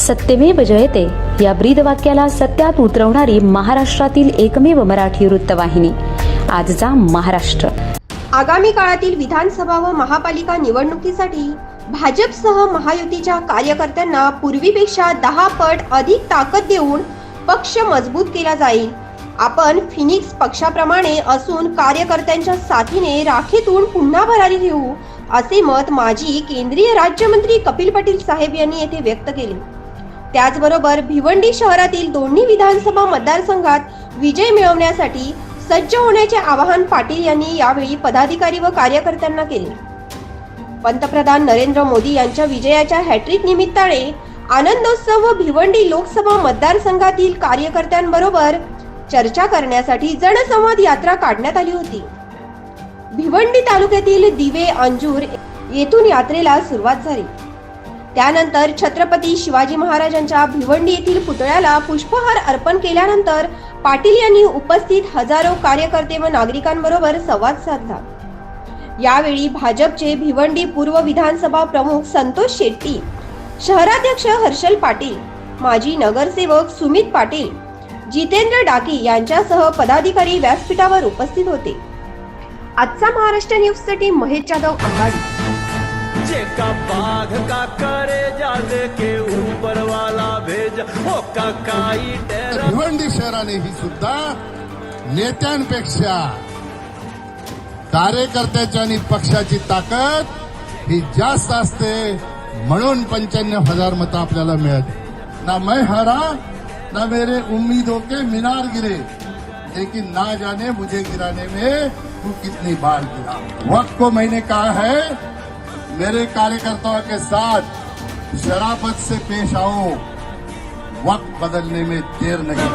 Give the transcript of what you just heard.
सत्यमेव जयते. या ब्रीद वाक्याला सत्यात उतरवणारी महाराष्ट्रातील एकमेव मराठी वृत्तवाहिनी. आजचा महाराष्ट्र. आगामी काळातील विधानसभा व महापालिका निवडणुकीसाठी भाजपसह महायुतीच्या कार्यकर्त्यांना पूर्वीपेक्षा दहा पट अधिक ताकद देऊन पक्ष मजबूत केला जाईल. आपण फिनिक्स पक्षाप्रमाणे असून कार्यकर्त्यांच्या साथीने राखीतून पुन्हा भरारी घेऊ असे मत माजी केंद्रीय राज्यमंत्री कपिल पाटील साहेब यांनी येथे व्यक्त केले. त्याचबरोबर भिवंडी शहरातील दोन्ही विधानसभा मतदारसंघात विजय मिळवण्यासाठी सज्ज होण्याचे आवाहन पाटील यांनी यावेळी पदाधिकारी व कार्यकर्त्यांना केले. पंतप्रधान नरेंद्र मोदी यांच्या विजयाच्या हॅट्रिक निमित्ताने आनंदोत्सव व भिवंडी लोकसभा मतदारसंघातील कार्यकर्त्यांबरोबर चर्चा करण्यासाठी जनसंवाद यात्रा काढण्यात आली होती. भिवंडी तालुक्यातील दिवे अंजूर येथून यात्रेला सुरुवात झाली. त्यानंतर छत्रपती शिवाजी महाराजांच्या भिवंडी येथील पुतळ्याला पुष्पहार अर्पण केल्यानंतर पाटील यांनी उपस्थित हजारो कार्यकर्ते व नागरिकांबरोबर संवाद साधला. यावेळी भाजपचे भिवंडी पूर्व विधानसभा प्रमुख संतोष शेट्टी शहराध्यक्ष हर्षल पाटील माजी नगरसेवक सुमित पाटील जितेंद्र डाकी यांच्यासह पदाधिकारी व्यासपीठावर उपस्थित होते. आजचा महाराष्ट्र न्यूजसाठी महेश जाधव अंबाडी जेका बाघ का करे जाले के ऊपर वाला भेज। हो का काई डेरा भिवंडी शहराने ही सुद्धा नेत्यांपेक्षा कार्यकर्त्याची आणि पक्षाची ताकद ही जास्त असते म्हणून पंच्याण्णव हज़ार मतं आपल्याला मिळत ना मैं हारा ना मेरे उम्मीदों के मीनार गिरे. लेकिन ना जाने मुझे गिराने में तू कितनी बार गिरा। वक्त को मैंने कहा है मेरे कार्यकर्ताओं के साथ शराफत से पेश आओ। वक्त बदलने में देर नहीं।